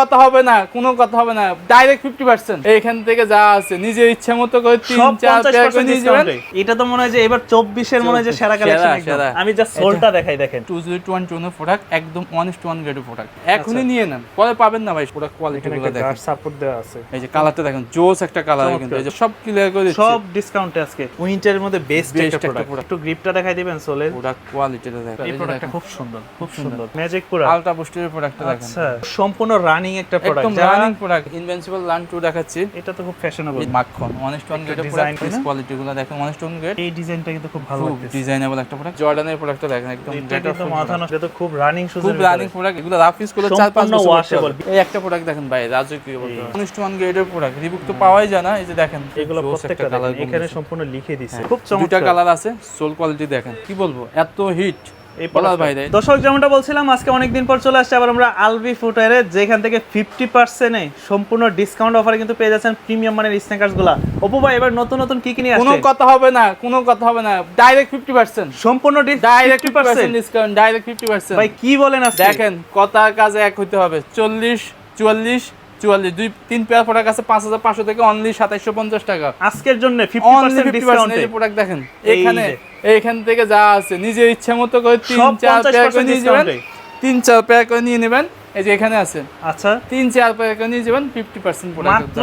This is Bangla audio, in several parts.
কথা হবে না কোনো কথা হবে না। ডাইরেক্ট ফিফটি পার্সেন্ট এইখান থেকে যা আছে নিজের ইচ্ছা মতো করে তিন চার পেয়ার করে নিয়ে যাবেন। এটা তো মনে হয় যে এবার চব্বিশের মনে হয় যে সেরা কালেকশন। আমি জাস্ট সোলটা দেখাই দেখেন। Two zero two one two product একদম ওয়ান ইস টু ওয়ান গ্রেডের প্রোডাক্ট এখনই নিয়ে নেন। পরে পাবেন না ভাই প্রোডাক্ট কোয়ালিটি গুলো দেখেন। সাপোর্ট দেওয়া আছে। এই যে কালারটা দেখেন জোস একটা কালার কিন্তু। এই যে সব ক্লিয়ার করে দিচ্ছি। সব ডিসকাউন্টে আজকে উইন্টারের মধ্যে বেস্ট একটা প্রোডাক্ট। একটু গ্রিপটা দেখাই দিবেন সোলের প্রোডাক্ট কোয়ালিটিটা দেখেন। এই প্রোডাক্টটা খুব সুন্দর খুব সুন্দর। ম্যাজিক পুরো আলট্রা বুস্টের প্রোডাক্টটা দেখেন আচ্ছা। সম্পূর্ণ রানিং একটা প্রোডাক্ট একদম running product Invincible Run two দেখাচ্ছি। এটা তো খুব ফ্যাশনেবল মাখন ওয়ান ইস টু ওয়ান গ্রেডের design প্রোডাক্ট তাই না? কোয়ালিটি গুলো দেখেন one is to one grade এই ডিজাইনটা কিন্তু খুব ভালো লাগছে ডিজাইনেবল একটা প্রোডাক্ট জর্ডানের প্রোডাক্টটা দেখেন একদম এটা full মাথা। নষ্ট এটা তো খুব রানিং শুজ খুব রানিং প্রোডাক্ট এগুলো রাফ ইউজ করলে চার পাঁচ বছর washable। এই একটা প্রোডাক্ট দেখেন ভাই রাজকীয় বলতে ওয়ান ইস টু ওয়ান গ্রেডের প্রোডাক্ট রিবুক তো পাওয়াই যায় না এই যে দেখেন এগুলো প্রত্যেকটা colour এখানে সম্পূর্ণ লিখে দিছে। হ্যাঁ, খুব চমৎকার। কালার আছে সোল কোয়ালিটি দেখেন। কি বলব এত হিট এই। দর্শক যেমনটা বলছিলাম আজকে অনেকদিন পর চলে আসছে আবার আমরা আলবি ফুটওয়ারে যেখান থেকে ফিফটি পার্সেন্টে সম্পূর্ণ ডিসকাউন্ট অফারে কিন্তু পেয়ে যাচ্ছেন প্রিমিয়াম মানের স্ন্যাকার্সগুলা। অপু ভাই এবার নতুন নতুন কি কি নিয়ে কোনো কথা হবে না কোনো কথা হবে না ডাইরেক্ট ফিফটি পার্সেন্ট সম্পূর্ণ direct direct percent discount direct fifty percent ভাই কি বলেন দেখেন কথা কাজে এক হইতে হবে চল্লিশ চুয়াল্লিশ চুয়াল্লিশ দুই তিন পেয়ার প্রোডাক্ট আছে পাঁচ হাজার পাঁচশো থেকে অনলি সাতাইশশো পঞ্চাশ টাকা। আজকের জন্য প্রোডাক্ট দেখেন এখানে। এইখান থেকে যা আছে নিজের ইচ্ছা মতো করে তিন চার পেয়ার করে নিয়ে যাবেন। তিন চার পেয়ার করে নিয়ে নেবেন এই যে এখানে আছে। আচ্ছা। তিন চার পেয়ার করে নিয়ে যাবেন ফিফটি পার্সেন্ট মাত্র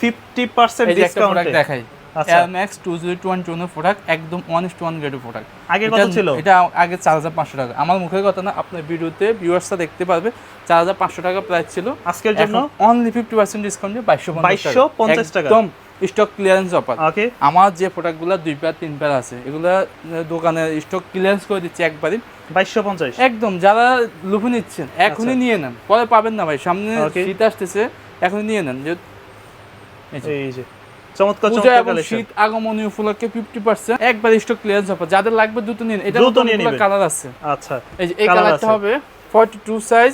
ফিফটি পার্সেন্ট ডিসকাউন্টে দেখাই। আচ্ছা। Air Max two zero two one two product একদম ওয়ান ইস টু ওয়ান গ্রেডের প্রোডাক্ট আগে কত ছিল? এটা আগে চার হাজার পাঁচশো টাকা। আমার মুখের কথা না আপনার ভিডিওতে ভিউয়ার্সটা দেখতে পারবে চার হাজার পাঁচশো টাকা প্রাইস ছিল। আজকের জন্য? অনলি ফিফটি পার্সেন্ট ডিসকাউন্ট দিয়ে বাইশশো 2250 টাকা। একদম স্টক ক্লিয়ারেন্স অফার ওকে আমার যে প্রোডাক্টগুলো দুই পেয়ার তিন পেয়ার আছে এগুলো দোকানে স্টক ক্লিয়ারেন্স করে দিচ্ছে একবারই। বাইশশো পঞ্চাশ? একদম যারা লুফে নিচ্ছেন এখনই নিয়ে নেন। পরে পাবেন না ভাই সামনে আচ্ছা। শীত আসতেছে এখনই নিয়ে নেন। যে, এই যে। চমৎকার পূজা এবং শীত আগমনী উপলক্ষে ফিফটি পার্সেন্ট একবার স্টক ক্লিয়ারেন্স অফার যাদের লাগবে দ্রুত নিন। এটা দ্রুত নিয়ে। কালার আছে। আচ্ছা এই যে এই কালারটা হবে ফর্টি টু সাইজ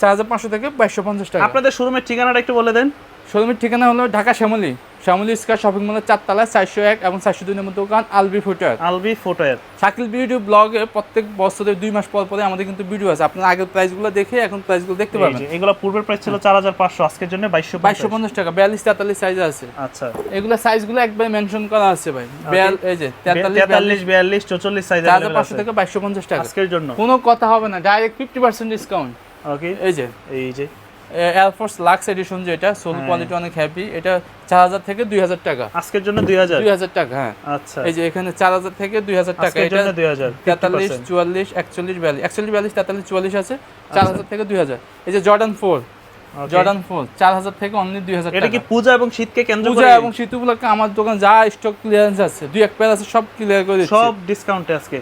চার হাজার পাঁচশো থেকে বাইশশো পঞ্চাশ টাকা। আপনাদের শোরুমের ঠিকানাটা একটু বলে দেন। শোরুমের ঠিকানা হলো ঢাকা শ্যামলী। শ্যামলী শপিং মলের চারতলায় চারশো এক এবং চারশো দুই নম্বর দোকান Albi footwear Albi footwear Shakil video ব্লগে প্রত্যেক বছরের দুই মাস পর পরে আমাদের কিন্তু ভিডিও আছে। আপনার আগের প্রাইসগুলো দেখে এখন প্রাইসগুলো দেখতে পাবেন। এগুলো পূর্বের প্রাইস ছিল চার হাজার পাঁচশো আজকের জন্য বাইশশো বাইশশো পঞ্চাশ টাকা বিয়াল্লিশ তেতাল্লিশ সাইজ আছে। আচ্ছা। এগুলো সাইজগুলো একবার মেনশন করা আছে ভাই। বিয়াল এই যে তেতাল্লিশ বিয়াল্লিশ চৌচল্লিশ সাইজ চার হাজার পাঁচশো থেকে বাইশশো পঞ্চাশ টাকা। আজকের জন্য। কোনো কথা হবে না direct fifty percent discount okay এই যে। এই যে। এয়ারফোর্স লাক্স এডিশন যেটা সোল হ্যাঁ। কোয়ালিটি অনেক হ্যাপি এটা চার হাজার থেকে দুই হাজার টাকা। আজকের জন্য দুই হাজার? দুই হাজার টাকা হ্যাঁ। আচ্ছা। এই যে এখানে চার হাজার থেকে দুই হাজার টাকা। এটা দুই হাজার তেতাল্লিশ চুয়াল্লিশ একচল্লিশ বিয়াল্লিশ। একচল্লিশ বিয়াল্লিশ তেতাল্লিশ চুয়াল্লিশ আছে। চার হাজার থেকে দুই হাজার। এই যে জর্ডান ফোর জর্ডান ফোর চার হাজার থেকে অনলি দুই হাজার এটা কি পূজা এবং শীতকে কেন্দ্র পূজা এবং শীত উপলক্ষে আমার দোকান যা স্টক ক্লিয়ারেন্স আছে দুই এক পেয়ার আছে সব ক্লিয়ার করে দিচ্ছি। সব ডিসকাউন্টে আজকে।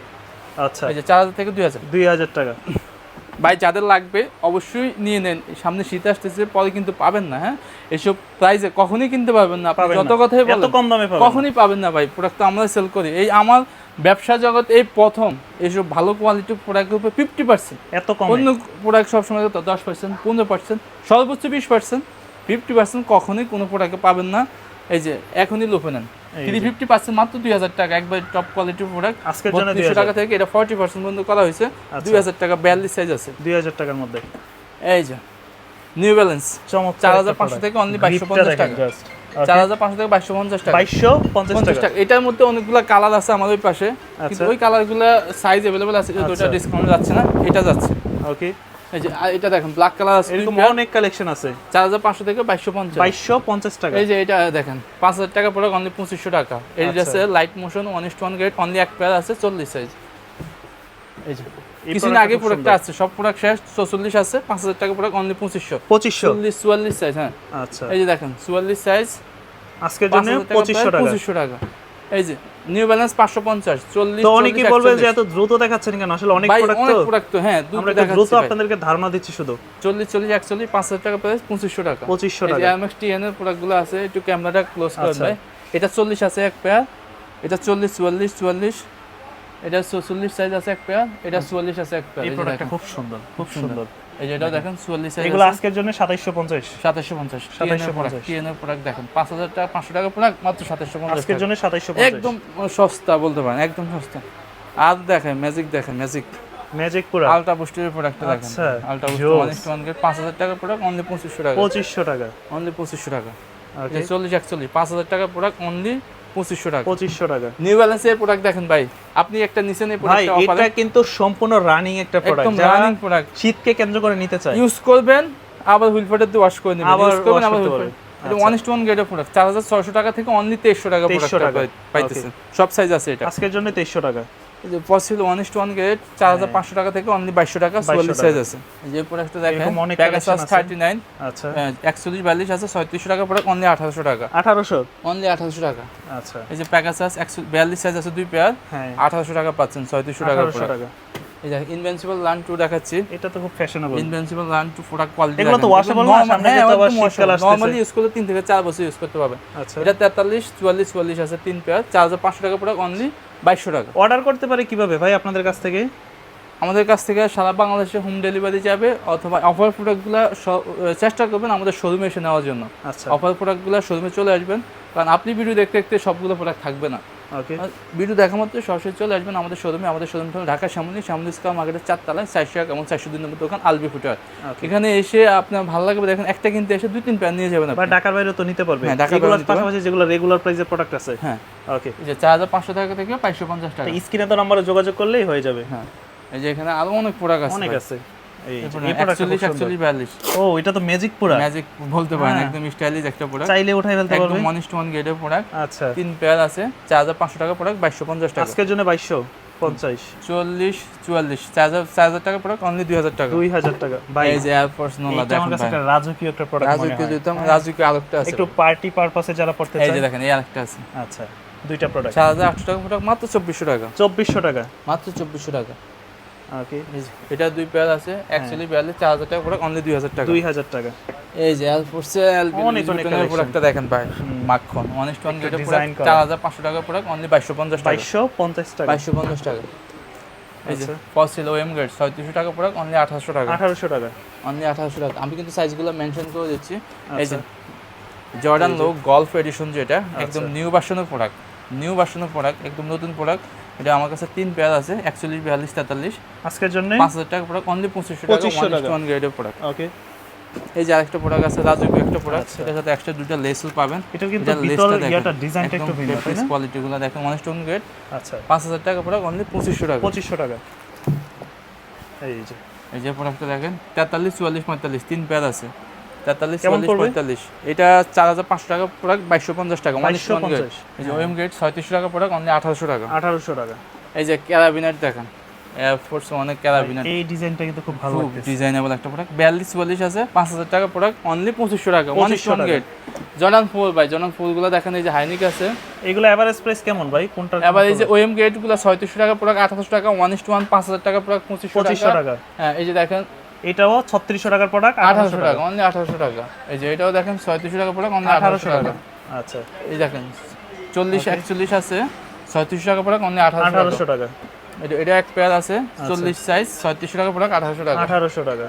আচ্ছা। এই যে চার হাজার থেকে দুই হাজার। দুই হাজার টাকা। ভাই যাদের লাগবে অবশ্যই নিয়ে নেন। সামনে শীত আসতেছে পরে কিন্তু পাবেন না হ্যাঁ? এসব প্রাইসে কখনই কিনতে পারবেন না। আপনি পাবেন যত কথাই বলেন কম দামে কখনই পাবেন না ভাই। প্রোডাক্ট তো আমরা সেল করি। এই আমার ব্যবসা জগৎ এই প্রথম এইসব ভালো কোয়ালিটির প্রোডাক্টের উপর ফিফটি পার্সেন্ট এত কম। অন্য প্রোডাক্ট সবসময় দশ পার্সেন্ট পনেরো পার্সেন্ট সর্বোচ্চ বিশ পার্সেন্ট ফিফটি পার্সেন্ট কখনোই কোনো প্রোডাক্টে পাবেন না। এই যে এখনই লোপে নেন। থ্রি ফিফটি পার্সেন্ট মাত্র দুই হাজার টাকা একবার টপ কোয়ালিটির প্রোডাক্ট আজকের জন্য হাজার। টাকা থেকে এটা ফর্টি পার্সেন্ট পর্যন্ত করা হয়েছে। আচ্ছা। দুই হাজার টাকা বিয়াল্লিশ সাইজ আছে। দুই হাজার টাকার মধ্যে। এই যে নিউ ব্যালেন্স চার হাজার পাঁচশো থেকে অনলি বাইশশো পঞ্চাশ টাকা। চার হাজার পাঁচশো থেকে বাইশশো পঞ্চাশ টাকা। বাইশশো পঞ্চাশ টাকা। এটার মধ্যে অনেকগুলো কালার আছে আমাদের ওই পাশে। কিন্তু আচ্ছা। ওই কালারগুলো সাইজ অ্যাভেলেবল আছে ওইটা আচ্ছা। ডিসকাউন্ট যাচ্ছে না এটা যাচ্ছে। ওকে এই যে এটা দেখেন ব্ল্যাক কালার আছে এরকম অনেক কালেকশন আছে। চার হাজার পাঁচশো থেকে বাইশশো পঞ্চাশ। বাইশশো পঞ্চাশ টাকা। এই যে এটা দেখেন পাঁচ হাজার টাকা পড়ে অনলি পঁচিশশো টাকা। এই আচ্ছা। আছে light motion one is to one grade only এক পেয়ার আছে চল্লিশ সাইজ এই যে কিছুদিন আগে প্রোডাক্ট আছে সব প্রোডাক্ট শেষ চৌচল্লিশ আছে পাঁচ হাজার টাকা প্রোডাক্ট অনলি পঁচিশশো। পঁচিশশো। চল্লিশ চুয়াল্লিশ সাইজ হ্যাঁ। আচ্ছা। এই যে দেখেন চুয়াল্লিশ সাইজ আজকের জন্য পঁচিশশো টাকা। পঁচিশশো টাকা। এই যে নিউ ব্যালেন্স পাঁচশো পঞ্চাশ চল্লিশ তো অনেকেই বলবেন যে এত দ্রুত দেখাচ্ছেন কেন? আসলে অনেক প্রোডাক্ট অনেক প্রোডাক্ট হ্যাঁ দ্রুত আমরা দ্রুত আপনাদেরকে ধারণা দিচ্ছি শুধু। চল্লিশ চল্লিশ একচল্লিশ পাঁচ হাজার টাকা প্রাইস পঁচিশশো টাকা। পঁচিশশো এই যে টাকা। এমএক্স টিএন এর প্রোডাক্টগুলো আছে একটু ক্যামেরাটা ক্লোজ করে। ভাই। এটা চল্লিশ আছে এক পেয়ার এটা চল্লিশ চুয়াল্লিশ চুয়াল্লিশ এটা চল্লিশ সাইজ আছে এক পেয়ার এটা চুয়াল্লিশ আছে এক পেয়ার এই প্রোডাক্টটা খুব সুন্দর খুব সুন্দর। এই যে এটাও দেখেন। চুয়াল্লিশ সাইজ এগুলো আজকের জন্য সাতাইশশো পঞ্চাশ। সাতাশশো পঞ্চাশ। 2750 টিএন এর প্রোডাক্ট দেখেন পাঁচ হাজার টাকা পাঁচশো টাকা প্রোডাক্ট মাত্র সাতাশশো পঞ্চাশ আজকের জন্য সাতাইশশো পঞ্চাশ। একদম সস্তা বলতে পারেন একদম সস্তা। আর দেখেন ম্যাজিক দেখেন ম্যাজিক ম্যাজিক পুরা। আলট্রা বুস্টের প্রোডাক্টটা দেখেন। আচ্ছা, ultra boost. One is get পাঁচ হাজার টাকার প্রোডাক্ট অনলি পঁচিশশো টাকা। পঁচিশশো টাকা। অনলি পঁচিশশো টাকা। ওকে চল্লিশ একচল্লিশ পাঁচ হাজার টাকার প্রোডাক্ট অনলি পঁচিশশো টাকা। পঁচিশশো টাকা। নিউ ব্যালেন্সের প্রোডাক্ট দেখেন ভাই। আপনি একটা নিচে ভাই এটা কিন্তু সম্পূর্ণ রানিং একটা প্রোডাক্ট একদম রানিং প্রোডাক্ট শীতকে কেন্দ্র করে নিতে চাই ইউজ করবেন আবার হুইল ফোটার দিয়ে ওয়াশ করে নেবেন। ইউজ করবেন আবার হুইল এটা ওয়ান ইস ওয়ান গ্রেডের প্রোডাক্ট চার হাজার ছয়শো টাকা থেকে অনলি তেইশশো টাকা 2300 প্রোডাক্ট টাকা। পাইতেছেন। সব সাইজ আছে এটা। আজকের জন্য তেইশশো টাকা। যে possible one is one grade চার হাজার পাঁচশো টাকা থেকে অনলি বাইশশো টাকা 2200 চুয়াল্লিশ সাইজ আছে। যে প্রোডাক্টটা দেখেন collection থার্টি নাইন আচ্ছা। একচল্লিশ বিয়াল্লিশ আছে ছয়ত্রিশশো টাকা প্রোডাক্ট অনলি আঠারোশো টাকা। আঠারোশো? অনলি আঠারোশো টাকা। আচ্ছা। এই যে প্যাকেজ আছে একশো বিয়াল্লিশ সাইজ আছে দুই পেয়ার হ্যাঁ। আঠারোশো টাকা পাচ্ছেন ছয়ত্রিশশো টাকা টাকা। এই যে ইনভেন্সিবল লান টু দেখাচ্ছি। এটা তো খুব fashionable Invincible Run two product quality এগুলো তো washable না? সামনে যেহেতু আবার শীতকাল আসতেছে। নরমালি ইউজ করলে তিন থেকে চার বছর ইউজ করতে পারবে আচ্ছা। এটা তেতাল্লিশ চুয়াল্লিশ চুয়াল্লিশ আছে তিন পেয়ার চার হাজার পাঁচশো টাকা প্রোডাক্ট অনলি বাইশশো টাকা। অর্ডার করতে পারে কীভাবে ভাই আপনাদের কাছ থেকে? আমাদের কাছ থেকে সারা বাংলাদেশে হোম ডেলিভারি যাবে অথবা অফার প্রোডাক্টগুলো চেষ্টা করবেন আমাদের শোরুমে এসে নেওয়ার জন্য। আচ্ছা। অফার প্রোডাক্টগুলো শোরুমে চলে আসবেন। কারণ আপনি ভিডিও দেখতে দেখতে সবগুলো প্রোডাক্ট থাকবে না। ওকে ভিডিও দেখা মাত্র সরাসরি চলে আসবেন আমাদের শোরুমে আমাদের শোরুম হলো ঢাকা সামনে সামনে স্কার মার্কেটের চারতলায় চারশো এক এবং চারশো দুই নম্বর দোকান আলবি ফুটার এখানে এসে আপনার ভালো লাগবে দেখেন একটা কিনতে এসে দুই তিন প্যান নিয়ে যাবেন বা ঢাকার বাইরে তো নিতে পারবে হ্যাঁ, ঢাকার পাশাপাশি যেগুলো রেগুলার প্রাইসের প্রোডাক্ট আছে। হ্যাঁ। ওকে যে চার হাজার পাঁচশো টাকা থেকে পাঁচশো পঞ্চাশ টাকা। স্ক্রিনে তো নাম্বারে যোগাযোগ করলেই হয়ে যাবে। হ্যাঁ। এই যে এখানে আরও অনেক প্রোডাক্ট আছে অনেক আছে। এই যে, এরপরে এই প্রোডাক্টটা খুব একচল্লিশ সুন্দর। একচল্লিশ বিয়াল্লিশ। ও এটা তো ম্যাজিক পুরা ম্যাজিক বলতে পারেন। একদম স্টাইলিশ একটা প্রোডাক্ট চাইলে উঠাই ফেলতে পারবে। ওয়ান ইস্ট ওয়ান গ্রেডের প্রোডাক্ট আচ্ছা। তিন পেয়ার আছে চার হাজার পাঁচশো টাকা প্রোডাক্ট পঞ্চাশ টাকা। আজকের জন্য বাইশশো পঞ্চাশ। চল্লিশ চুয়াল্লিশ চার টাকা প্রোডাক্ট অনলি দুই হাজার টাকা। দুই হাজার টাকা। ভাই এই যে এয়ারফোর্স নোলা দেখেন একটা রাজকীয় একটা প্রোডাক্ট হয়। আরেকটা আছে। একটু পার্টি পারপাসে যারা পড়তে এই যে দেখেন এই আরেকটা আছে। আচ্ছা দুইটা প্রোডাক্ট চার হাজার আটশো টাকা প্রোডাক্ট মাত্র চব্বিশশো টাকা। চব্বিশশো টাকা। মাত্র চব্বিশশো টাকা। ওকে এটা দুই পেয়ার আছে অ্যাকচুয়ালি চার হাজার টাকা প্রোডাক্ট অনলি দুই হাজার টাকা। দুই হাজার টাকা। এই যে এয়ারফোর্সে অনেক অনেক collection। প্রোডাক্টটা দেখেন ভাই মাখন। অনেক টন একটা গেটের design প্রোডাক্ট করা। চার হাজার পাঁচশো টাকা প্রোডাক্ট অনলি পঞ্চাশ টাকা। পঞ্চাশ টাকা। বাইশশো পঞ্চাশ টাকা। এই যে। ফসিল ওএম গেট ছয়ত্রিশশো টাকা প্রোডাক্ট অনলি আঠারোশো টাকা। আঠারোশো টাকা। অনলি আঠারোশো টাকা। আমি কিন্তু সাইজগুলো মেনশন করে দিচ্ছি। এই যে। জর্ডান লো গল্ফ এডিশন যেটা একদম। নিউ ভার্সনের প্রোডাক্ট নিউ ভার্সনের প্রোডাক্ট একদম নতুন প্রোডাক্ট এটা আমার কাছে তিন পেয়ার আছে একচল্লিশ বিয়াল্লিশ তেতাল্লিশ। আজকের জন্য? পাঁচ হাজার টাকা প্রোডাক্ট অনলি পঁচিশশো টাকা 2500 ওয়ান গ্রেডের প্রোডাক্ট ওকে এই যে আরেকটা প্রোডাক্ট আছে রাজুকি একটা প্রোডাক্ট আচ্ছা। সেটার সাথে এক্সট্রা দুটো লেসও পাবেন। এটার কিন্তু ভিতর ইয়াটা ডিজাইনটা একটু ভিন্ন তাই না? কোয়ালিটিগুলো দেখেন ওয়ান স্টোন গ্রেড আচ্ছা। পাঁচ হাজার টাকা প্রোডাক্ট অনলি পঁচিশশো টাকা। পঁচিশশো টাকা। এই যে। এই যে প্রোডাক্টটা দেখেন তেতাল্লিশ চুয়াল্লিশ পঁয়তাল্লিশ তিন পেয়ার আছে। তেতাল্লিশ পঁয়তাল্লিশ। এটা চার হাজার পাঁচশো টাকা প্রোডাক্ট বাইশশো পঞ্চাশ টাকা বাইশশো পঞ্চাশ এই যে ওএম গ্রেড ছয়ত্রিশশো টাকা প্রোডাক্ট অনলি আঠারোশো টাকা। আঠারোশো টাকা। এই যে ক্যারাবিনেট দেখেন এয়ারফোর্স অনেক ক্যারাবিনেট এই ডিজাইনটা কিন্তু খুব ভালো খুব ডিজাইনেবল একটা প্রোডাক্ট বিয়াল্লিশ চুয়াল্লিশ আছে পাঁচ হাজার টাকা প্রোডাক্ট অনলি পঁচিশশো টাকা ওয়ান 2500 টাকা। গ্রেড জর্ডান ফোর ভাই জর্ডান ফোরগুলো দেখেন এই যে হাইনিক আছে। এগুলো এভারেজ প্রাইস কেমন ভাই? কোনটা এবার এই যে ওএম গ্রেডগুলো ছয়ত্রিশশো টাকা প্রোডাক্ট আঠারোশো টাকা ওয়ান ইস ওয়ান পাঁচ হাজার টাকা প্রোডাক্ট পঁচিশশো টাকা। হ্যাঁ এই যে দেখেন এটাও ছত্রিশশো টাকার প্রোডাক্ট আঠারোশো টাকা অনলি আঠারোশো টাকা এই যে এটাও দেখেন ছয়ত্রিশশো টাকা প্রোডাক্ট অনলি আঠারোশো টাকা আচ্ছা এই দেখেন চল্লিশ একচল্লিশ আছে ছয়ত্রিশশো টাকা প্রোডাক্ট অনলি আঠারোশো টাকা এটা- এটা এক পেয়ার আছে চল্লিশ সাইজ ছয়ত্রিশশো টাকা প্রোডাক্ট আঠারোশো টাকা আঠারোশো টাকা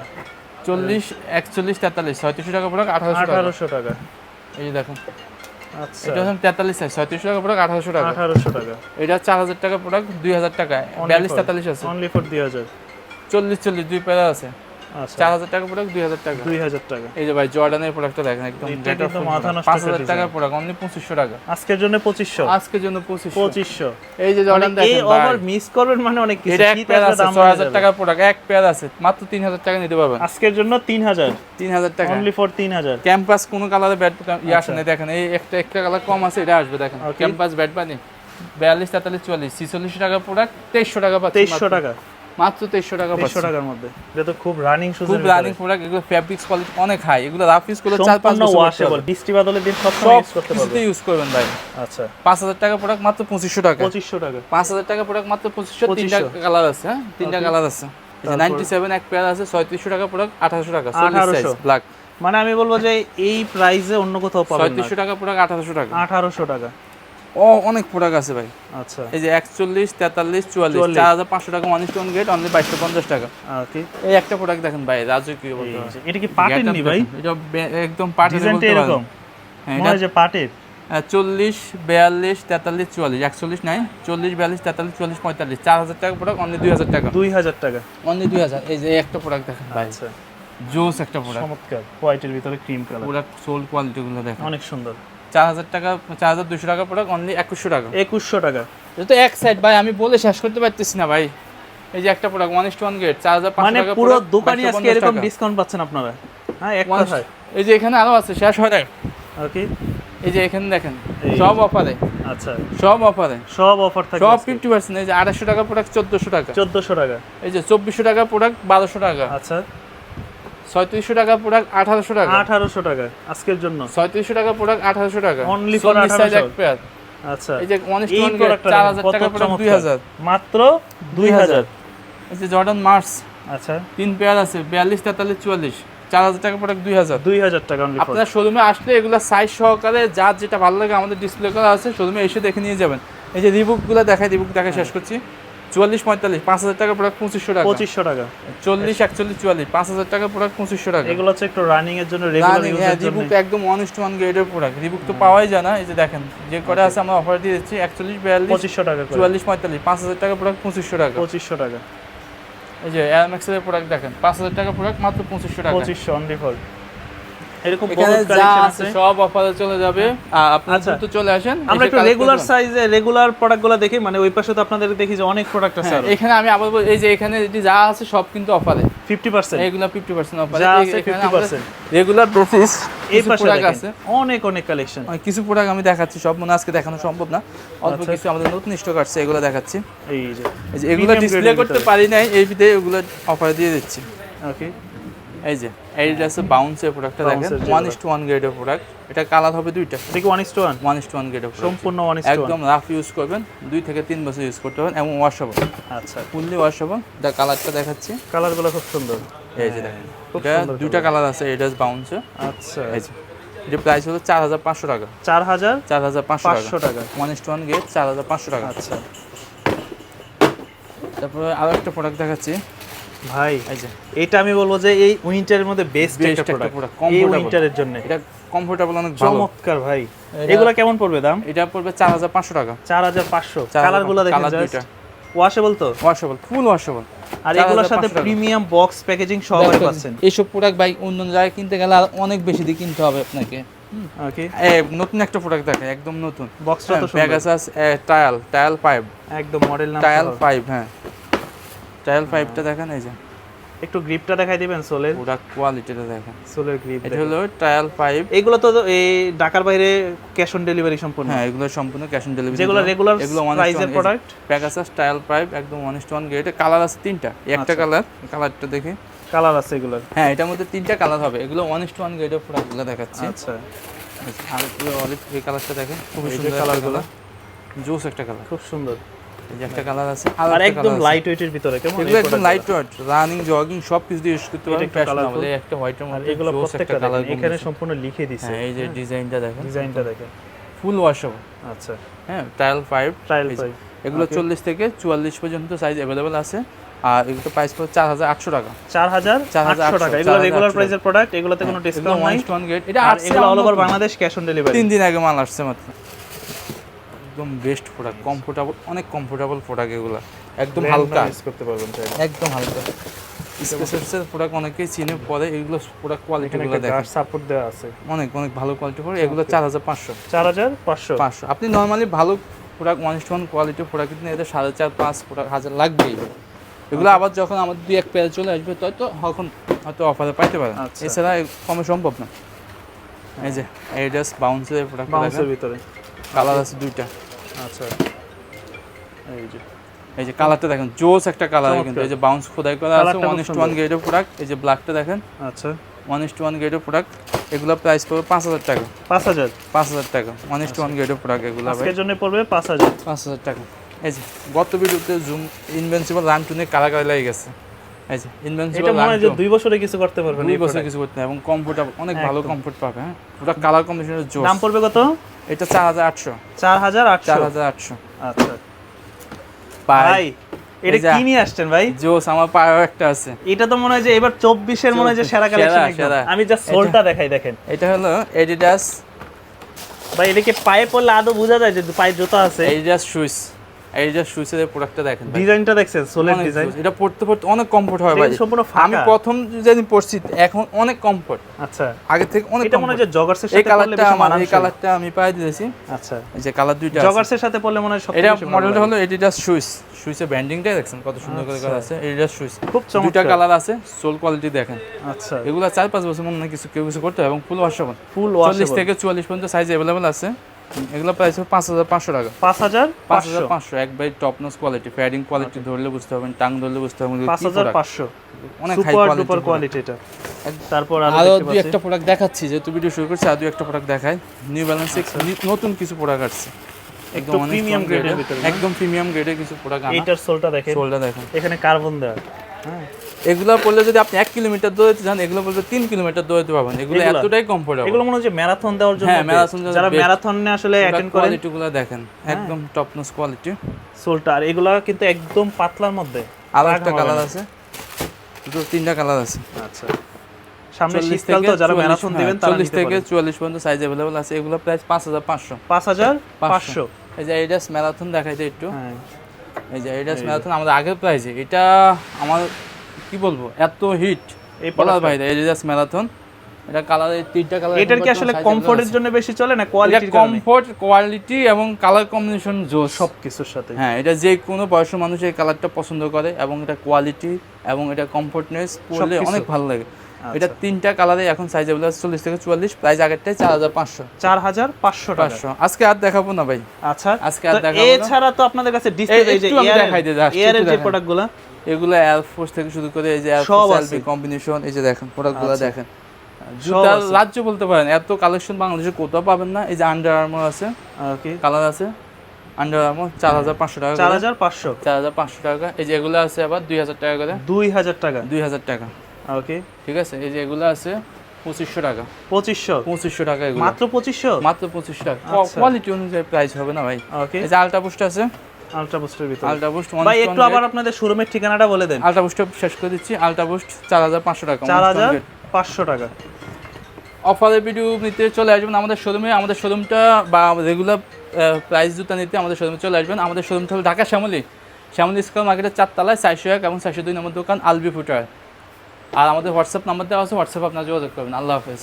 চল্লিশ একচল্লিশ তেতাল্লিশ ছয়ত্রিশশো টাকা প্রোডাক্ট আঠারোশো টাকা আঠারোশো টাকা এই যে দেখেন আচ্ছা এটা হচ্ছে তেতাল্লিশ সাইজ ছয়ত্রিশশো টাকা প্রোডাক্ট আঠারোশো টাকা আঠারোশো টাকা এটা চার হাজার টাকা প্রোডাক্ট দুই হাজার টাকা বিয়াল্লিশ তেতাল্লিশ আছে অনলি ফর দুই হাজার চল্লিশ চল্লিশ দুই পেয়ার আছে আচ্ছা চার হাজার টাকা প্রোডাক্ট দুই হাজার টাকা। দুই হাজার টাকা। এই যে ভাই জর্ডানের প্রোডাক্টটা দেখেন একদম এটা better কিন্তু full মাথা নষ্ট পাঁচ হাজার টাকার প্রোডাক্ট অনলি পঁচিশশো টাকা। আজকের জন্য পঁচিশশো। আজকের জন্য পঁচিশশো। পঁচিশশো। এই যে জর্ডান দেখেন ওভার মিস করবেন মানে অনেক কিছু। এটা এক পেয়ার আছে ছয় হাজার টাকার প্রোডাক্ট এক পেয়ার আছে মাত্র তিন হাজার টাকা নিতে পারবেন। আজকের জন্য তিন হাজার। তিন হাজার টাকা। অনলি ফর তিন হাজার। ক্যাম্পাস কোনো কালারে ব্যাট ইয়ে আসে আচ্ছা। না দেখেন এই একটা একটা কালার কম আছে এটা আসবে দেখেন। ক্যাম্পাস ব্যাট পানি বিয়াল্লিশ তেতাল্লিশ চুয়াল্লিশ ছিচল্লিশ টাকা প্রোডাক্ট তেইশশো টাকা তেইশশো টাকা। মাত্র তেইশশো টাকা তেইশশো পাচ্ছি। টাকার মধ্যে। এটা তো খুব রানিং খুব রানিং প্রোডাক্ট এগুলো কোয়ালিটি অনেক হাই এগুলো রাফ ইউজ করলে চার পাঁচ সম্পূর্ণ বছর ওয়াশেবল বৃষ্টি বাদলের দিন সব ইউজ করতে পারবে। ইউজ করবেন ভাই। আচ্ছা। পাঁচ হাজার টাকা প্রোডাক্ট মাত্র টাকা। টাকা। পাঁচ হাজার টাকা প্রোডাক্ট মাত্র তিনটা কালার আছে হ্যাঁ? তিনটা কালার আছে। তারপর? নাইনটি সেভেন এক পেয়ার আছে ছয়ত্রিশশো টাকা প্রোডাক্ট আঠারোশো টাকা চল্লিশ সাইজ ব্ল্যাক মানে আমি বলব যে এই প্রাইসে অন্য কোথাও পাবেন না। ছয়ত্রিশশো টাকা প্রোডাক্ট আঠারোশো টাকা। আঠারোশো টাকা। ও অনেক প্রোডাক্ট আছে ভাই। আচ্ছা। এই যে একচল্লিশ তেতাল্লিশ চুয়াল্লিশ চার হাজার পাঁচশো টাকা ওয়ান স্টোন গেট অনলি বাইশশো পঞ্চাশ টাকা। এই একটা প্রোডাক্ট দেখেন ভাই রাজকীয় এটা কি পাটের নি ভাই? এটা একদম পাটের বলতে এরকম? হ্যাঁ যে পাটের। চল্লিশ বিয়াল্লিশ তেতাল্লিশ চুয়াল্লিশ একচল্লিশ নাই চল্লিশ বিয়াল্লিশ তেতাল্লিশ চুয়াল্লিশ পঁয়তাল্লিশ চার হাজার টাকা প্রোডাক্ট অনলি দুই হাজার টাকা। দুই হাজার টাকা। অনলি দুই হাজার এই যে একটা প্রোডাক্ট দেখেন ভাই। আচ্ছা। জোস একটা প্রোডাক্ট চমৎকার। হোয়াইটের ভিতরে ক্রিম কালার প্রোডাক্ট সোল কোয়ালিটিগুলো দেখেন। অনেক সুন্দর। চার হাজার টাকা চার হাজার দুশো টাকা প্রোডাক্ট অনলি একুশশো টাকা। একুশশো টাকা। এটা তো এক সাইড ভাই আমি বলে শেষ করতে পারতেছি না ভাই। এই যে একটা product one is one get চার হাজার মানে পুরো দোকানই আজকে এরকম ডিসকাউন্ট পাচ্ছেন আপনারা। হ্যাঁ এক কথায় এই যে এখানে আরও আছে শেষ হয় নাই ওকে এই যে এখানে দেখেন সব অফারে আচ্ছা। সব অফারে সব অফার থাকবে সব ফিফটি পার্সেন্ট এই যে আড়াইশো টাকা প্রোডাক্ট চোদ্দশো টাকা। চোদ্দশো টাকা। এই যে চব্বিশশো টাকা প্রোডাক্ট বারোশো টাকা। আচ্ছা। ছয়ত্রিশশো টাকা প্রোডাক্ট আঠারোশো টাকা। আঠারোশো টাকা আজকের জন্য। ছয়ত্রিশশো টাকা প্রোডাক্ট আঠারোশো টাকা। Only for চল্লিশ 1800 এক পেয়ার। আচ্ছা। এই যে ওয়ান টাকা প্রোডাক্ট দুই চমৎকার। হাজার। মাত্র দুই হাজার। এই যে জর্ডান মার্স। আচ্ছা। তিন পেয়ার আছে বিয়াল্লিশ তেতাল্লিশ চুয়াল্লিশ। চার হাজার টাকা প্রোডাক্ট দুই হাজার। দুই হাজার টাকা অনলি আপনার শোরুমে আসলে এগুলো সাইজ সহকারে যার যেটা ভালো লাগে আমাদের ডিসপ্লে করা আছে শোরুমে এসে দেখে নিয়ে যাবেন। এই যে রিবুকগুলো দেখায় রিবুক দেখা শেষ করছি। চুয়াল্লিশ পঁয়তাল্লিশ পাঁচ হাজার টাকা প্রোডাক্ট পঁচিশশো টাকা। পঁচিশশো টাকা। চল্লিশ একচল্লিশ চুয়াল্লিশ পাঁচ হাজার টাকা প্রোডাক্ট পঁচিশশো টাকা। এগুলো হচ্ছে একটু রানিং এর জন্য জন্য। রিবুক একদম ওয়ান গ্রেডের প্রোডাক্ট রিবুক তো পাওয়াই যায় না এই যে দেখেন যে কটা আছে আমরা অফার দিয়ে দিচ্ছি একচল্লিশ বিয়াল্লিশ পঁচিশশো টাকা চুয়াল্লিশ পঁয়তাল্লিশ পাঁচ হাজার টাকা প্রোডাক্ট পঁচিশশো টাকা। পঁচিশশো টাকা। এই যে এয়ারম্যাক্সের প্রোডাক্ট দেখেন পাঁচ হাজার টাকা প্রোডাক্ট মাত্র পঁচিশশো টাকা। পঁচিশশো অনলি ফর এরকম বহুত কালেকশন আছে সব অফারে চলে যাবে। আপনারা আচ্ছা। দ্রুত চলে আসেন। আমরা একটু রেগুলার সাইজে রেগুলার প্রোডাক্টগুলো দেখি মানে ওই পাশে তো আপনাদের দেখি যে অনেক প্রোডাক্ট আছে হ্যাঁ, এখানে আমি আবার এই যে এখানে যেটি যা আছে সব কিন্তু অফারে ফিফটি পার্সেন্ট এইগুলো ফিফটি পার্সেন্ট অফারে যা আছে ফিফটি পার্সেন্ট রেগুলার বেসিস এই পাশে আছে। অনেক অনেক কালেকশন কিছু প্রোডাক্ট আমি দেখাচ্ছি সব মনে আজকে দেখানো সম্ভব না। অল্প আচ্ছা। কিছু আমাদের নতুন স্টক আসছে এগুলো দেখাচ্ছি। এই যে এগুলো ডিসপ্লে করতে পারি নাই এই ভিতরে এগুলো অফারে দিয়ে দিচ্ছি। ওকে এই যে আছে বাউন্সের প্রোডাক্টটা দেখেন ওয়ান ইস টু ওয়ান গ্রেডের প্রোডাক্ট এটা কালার হবে দুইটা। এটা কি one is to one one is to one গ্রেডের সম্পূর্ণ ওয়ান ইস একদম রাফ ইউজ করবেন দুই থেকে তিন বছর ইউজ করতে পারবেন এবং ওয়াশেবল আচ্ছা। ফুললি ওয়াশেবল এটা কালারটা দেখাচ্ছি। কালারগুলো খুব সুন্দর। এই যে দেখেন এটা দুইটা কালার। আছে এটা বাউন্সে আচ্ছা। এই যে এটা প্রাইস হলো চার হাজার পাঁচশো টাকা। চার হাজার চার হাজার পাঁচশো টাকা। One is to one get চার হাজার পাঁচশো টাকা। আচ্ছা। তারপরে আরও একটা প্রোডাক্ট দেখাচ্ছি। ভাই এটা আমি বলব যে এই উইন্টারের মধ্যে বেস্ট একটা প্রোডাক্ট এই উইন্টারের জন্য। এটা কমফোর্টেবল অনেক চমৎকার ভাই। এগুলো কেমন পড়বে দাম? এটা পড়বে চার হাজার পাঁচশো টাকা। চার হাজার পাঁচশো। 4,500 কালারগুলো দেখেন জাস্ট ওয়াশেবল তো? ওয়াশেবল ফুল ওয়াশেবল আর এগুলোর সাথে প্রিমিয়াম বক্স প্যাকেজিং সহকারে পাচ্ছেন। এইসব প্রোডাক্ট ভাই অন্য জায়গায় কিনতে গেলে আর অনেক বেশি দিয়ে কিনতে হবে আপনাকে। ওকে নতুন একটা প্রোডাক্ট দেখেন একদম নতুন। বক্সটা তো প্যাগাসাস টায়াল টায়াল পাইপ একদম মডেল নাম টায়াল পাইপ হ্যাঁ। টায়াল পাইপটা দেখেন এই যে। একটু গ্রিপটা দেখাই দিবেন সোলের? প্রোডাক্ট কোয়ালিটিটা দেখেন। সোলের গ্রিপ এটা হলো টায়াল পাইপ এগুলো তো এই ঢাকার বাইরে ক্যাশ অন ডেলিভারি সম্পূর্ণ? হ্যাঁ এগুলো সম্পূর্ণ ক্যাশ অন ডেলিভারি যেগুলো রেগুলার এগুলো প্রাইসের প্রোডাক্ট প্যাগাসাস টায়াল পাইপ একদম one is one grade colour আছে তিনটা। একটা। কালার কালারটা দেখে। কালার আছে এগুলোর হ্যাঁ এটার মধ্যে তিনটা কালার হবে। এগুলো ওয়ান ইস ওয়ান গ্রেডের প্রোডাক্টগুলো দেখাচ্ছি। আচ্ছা। আর পুরো অলিভ এই কালারটা দেখেন। খুব সুন্দর। কালারগুলো জোস একটা কালার খুব সুন্দর। এই যে একটা কালার আছে আর একদম লাইট ওয়েটের ভিতরে কেমন এগুলো একদম লাইট ওয়েট রানিং জগিং সব কিছু দিয়ে ইউজ করতে পারবেন একটু ফ্যাশনেবল একটা হোয়াইটের মধ্যে এগুলো প্রত্যেকটা কালার এখানে সম্পূর্ণ লিখে দিছে। হ্যাঁ এই যে ডিজাইনটা দেখেন ডিজাইনটা দেখেন। ফুল ওয়াশেবল আচ্ছা। হ্যাঁ টাইল পাইপ ট্রায়াল এই এগুলো চল্লিশ থেকে চুয়াল্লিশ পর্যন্ত সাইজ অ্যাভেলেবেল আছে। আর এগুলো প্রাইস পড়ছে চার হাজার আটশো টাকা। চার হাজার 4,800 আটশো টাকা। এগুলো রেগুলার প্রাইসের প্রোডাক্ট এগুলোতে কোনো এগুলো ডিসকাউন্ট নাই। এটা এগুলো all over Bangladesh cash on delivery তিন দিন আগে মাল আসছে মাত্র। একদম বেস্ট প্রোডাক্ট কমফোর্টেবল অনেক কমফোর্টেবল প্রোডাক্ট এগুলো। একদম হালকা। ইউজ করতে পারবেন একদম হালকা। স্পেশালসের প্রোডাক্ট অনেকেই চিনে পরে এগুলো প্রোডাক্ট কোয়ালিটিগুলো দেখেন। সাপোর্ট দেওয়া আছে। অনেক অনেক ভালো কোয়ালিটি পড়ে এগুলো চার হাজার পাঁচশো। চার হাজার পাঁচশো? পাঁচশো। আপনি নর্মালি ভালো প্রোডাক্ট ওয়ান ইস ওয়ান কোয়ালিটির প্রোডাক্ট কিনতে এদের সাড়ে চার পাঁচ প্রোডাক্ট হাজার লাগবেই। এগুলো আবার যখন আমাদের দুই এক পেয়ার চলে আসবে তত তখন হয়তো অফারে পাইতে পারেন। আচ্ছা। এছাড়া কমে সম্ভব না। এই যে এডিডাস বাউন্সের প্রোডাক্ট বাউন্সের ভিতরে। কালার আছে দুইটা। আচ্ছা। এই যে। এই যে কালারটা দেখেন জোস একটা কালার কিন্তু। এই যে বাউন্স খোদাই করা আছে ওয়ান খুব ইস টু ওয়ান। গ্রেডের প্রোডাক্ট এই যে ব্ল্যাকটা দেখেন। আচ্ছা। ওয়ান ইস টু ওয়ান গ্রেডের প্রোডাক্ট এগুলো প্রাইস পড়বে পাঁচ হাজার টাকা। পাঁচ হাজার? পাঁচ হাজার টাকা। ওয়ান ইস টু ওয়ান গ্রেডের প্রোডাক্ট এগুলো আজকের জন্য পড়বে পাঁচ হাজার। পাঁচ হাজার টাকা। এই যে গত ভিডিওতে জুম ইনভেন্সিবল রান টুনে লেগে গেছে। এই যে ইনভেন্সিবল এটা মনে যে দুই বছরে কিছু করতে পারবেন দুই বছর। কিছু করতে এবং কমফোর্টেবল অনেক ভালো। কমফোর্ট পাবে হ্যাঁ? পুরো কালার কম্বিনেশনের জোস। দাম পড়বে কত? এটা চার হাজার আটশো। চার হাজার আটশো? চার হাজার আটশো। আচ্ছা। পাই ভাই এটা কি নিয়ে আসছেন ভাই? জোস আমার পায়ও একটা আছে। এটা তো মনে হয় যে এবার চব্বিশের মনে হয় যে সেরা কালেকশন। আমি জাস্ট সোলটা দেখাই দেখেন। এটা হলো এডিডাস ভাই এটাকে পায়ে পড়লে আদৌ বোঝা যায় যে পায়ে জুতা আছে? এডিডাস শুজ এই প্রোডাক্টটা দেখেন ডিজাইনটা দেখছেন সোলের ডিজাইন। এটা পড়তে পড়তে অনেক কমফোর্ট হয় ভাই। সম্পূর্ণ আমি প্রথম যেদিন পড়ছি এখন অনেক কমফোর্ট আচ্ছা। আগে থেকে অনেক এটা মনে হয় যে জগার্সের সাথে কালারটা আমার এই কালারটা আমি পাই দিয়েছি। আচ্ছা। এই যে কালার দুইটা জগার্সের সাথে পরলে মনে হয় এটা মডেলটা হলো এটি জাস্ট সুইচ সুইচের ব্যান্ডিংটা দেখছেন কত সুন্দর করে করা আছে। এটা জাস্ট সুইচ খুব দুইটা কালার আছে সোল কোয়ালিটি দেখেন। আচ্ছা। এগুলো চার পাঁচ বছর মনে হয় কিছু কেউ কিছু করতে হয় এবং ফুল ওয়াশেবল ফুল চল্লিশ থেকে চুয়াল্লিশ পর্যন্ত সাইজ অ্যাভেলেবেল আছে। এগুলো প্রাইস পাঁচ হাজার পাঁচশো টাকা। পাঁচ হাজার পাঁচ হাজার পাঁচশো? এক by top nose quality padding quality ধরলে বুঝতে পারবেন টাং ধরলে বুঝতে পারবেন পাঁচ হাজার পাঁচশো। অনেক হাই কোয়ালিটি এটা। তারপর আরও দুই একটা প্রোডাক্ট দেখাচ্ছি যেহেতু ভিডিও শুরু করছি আর দুই একটা প্রোডাক্ট দেখাই। নিউ ব্যালেন্সে নতুন কিছু প্রোডাক্ট আসছে। একদম ভিতরে না? একদম প্রিমিয়াম গ্রেডের কিছু প্রোডাক্ট আনা। এইটার সোলটা দেখেন। সোলটা দেখেন। এখানে কার্বন দেওয়া। হ্যাঁ। এগুলো পড়লে যদি আপনি এক কিলোমিটার দৌড়াতে যান এগুলো পড়লে তিন কিলোমিটার দৌড়াতে পারবেন। এগুলো এতটাই কমফোর্টেবল এগুলো মনে হয় যে ম্যারাথন দেওয়ার জন্য হ্যাঁ, দেওয়ার যারা। ম্যারাথনে আসলে অ্যাটেন্ড করেন। কোয়ালিটি গুলো দেখেন একদম টপ নোজ কোয়ালিটি সোলটা আর এগুলা কিন্তু একদম পাতলার মধ্যে। আরও একটা কালার আছে। দুটো তিনটা কালার আছে। আচ্ছা। সামনে শীতকাল তো যারা ম্যারাথন দিবেন তারা চল্লিশ নিতে থেকে পারেন। চুয়াল্লিশ পর্যন্ত সাইজ অ্যাভেলেবল আছে। এগুলো প্রাইস পাঁচ হাজার পাঁচশো। পাঁচ হাজার পাঁচশো। পাঁচশো? এই যে এইডাস ম্যারাথন দেখাইতে একটু। হ্যাঁ। এই যে এইডাস ম্যারাথন আমাদের আগের প্রাইজে এটা আমার কি বলব এত হিট এই product-টা। বাইরে এইডাস ম্যারাথন এটা কালার তিনটা কালার এটার কি আসলে কমফোর্টের জন্য বেশি চলে না কারণে? কমফোর্ট কোয়ালিটি এবং কালার কম্বিনেশন জোস সব কিছুর সাথে। হ্যাঁ এটা যে কোনো বয়সের মানুষ এই কালারটা পছন্দ করে এবং এটা কোয়ালিটি এবং এটা কমফোর্টনেস পরলে অনেক ভালো লাগে। আচ্ছা। এটা তিনটা কালারে এখন সাইজ অ্যাভেলেবল চল্লিশ থেকে চুয়াল্লিশ প্রাইস আগেরটাই চার হাজার পাঁচশো। চার হাজার পাঁচশো টাকা। পাঁচশো। আজকে আর দেখাবো না ভাই। আচ্ছা আজকে আর দেখাবো। এছাড়া তো আপনাদের কাছে ডিসপ্লে এই- এই যে দেখাই এয়ারের যে প্রোডাক্টগুলো এগুলো এয়ারফোর্স থেকে শুরু করে এই যে আছে। কম্বিনেশন এই যে দেখেন প্রোডাক্টগুলো আচ্ছা। দেখেন। জুতার রাজ্য বলতে পারেন এত কালেকশন বাংলাদেশে কোথাও পাবেন না। এই যে আন্ডার আর্মার আছে ওকে। কালার আছে। আন্ডার আর্মার চার হাজার পাঁচশো টাকা চার। হাজার পাঁচশো। চার হাজার পাঁচশো টাকা এই যে এগুলো আছে আবার দুই হাজার টাকা করে। দুই হাজার টাকা। দুই হাজার টাকা। ওকে। ঠিক আছে? এই যে এগুলো আছে পঁচিশশো টাকা। পঁচিশশো। পঁচিশশো টাকা এগুলো। মাত্র পঁচিশশো? মাত্র পঁচিশশো টাকা। আচ্ছা। কোয়ালিটি অনুযায়ী প্রাইস হবে না ভাই। ওকে। এই যে আলট্রা বুস্ট আছে আলট্রা বুস্টের ভিতরে। আলট্রা বুস্ট ভাই একটু আবার আপনাদের শোরুমের ঠিকানাটা বলে দেন। আলট্রা বুস্ট শেষ করে দিচ্ছি। আলট্রা বুস্ট চার হাজার পাঁচশো টাকা চার হাজার পাঁচশো টাকা। অফারের ভিডিও নিতে চলে আসবেন আমাদের শোরুমে আমাদের শোরুমটা বা রেগুলার প্রাইস জুতা নিতে আমাদের শোরুমে চলে আসবেন। আমাদের শোরুমটা হলো ঢাকা শ্যামলি। শ্যামলি স্কোয়ার মার্কেটের চারতলায় চারশো এক এবং চারশো দুই নম্বর দোকান আলবি ফুটার আর আমাদের হোয়াটসঅ্যাপ নাম্বার দেওয়া আছে। হোয়াটসঅ্যাপ আপনার যোগাযোগ করবেন। আল্লাহ হাফেজ।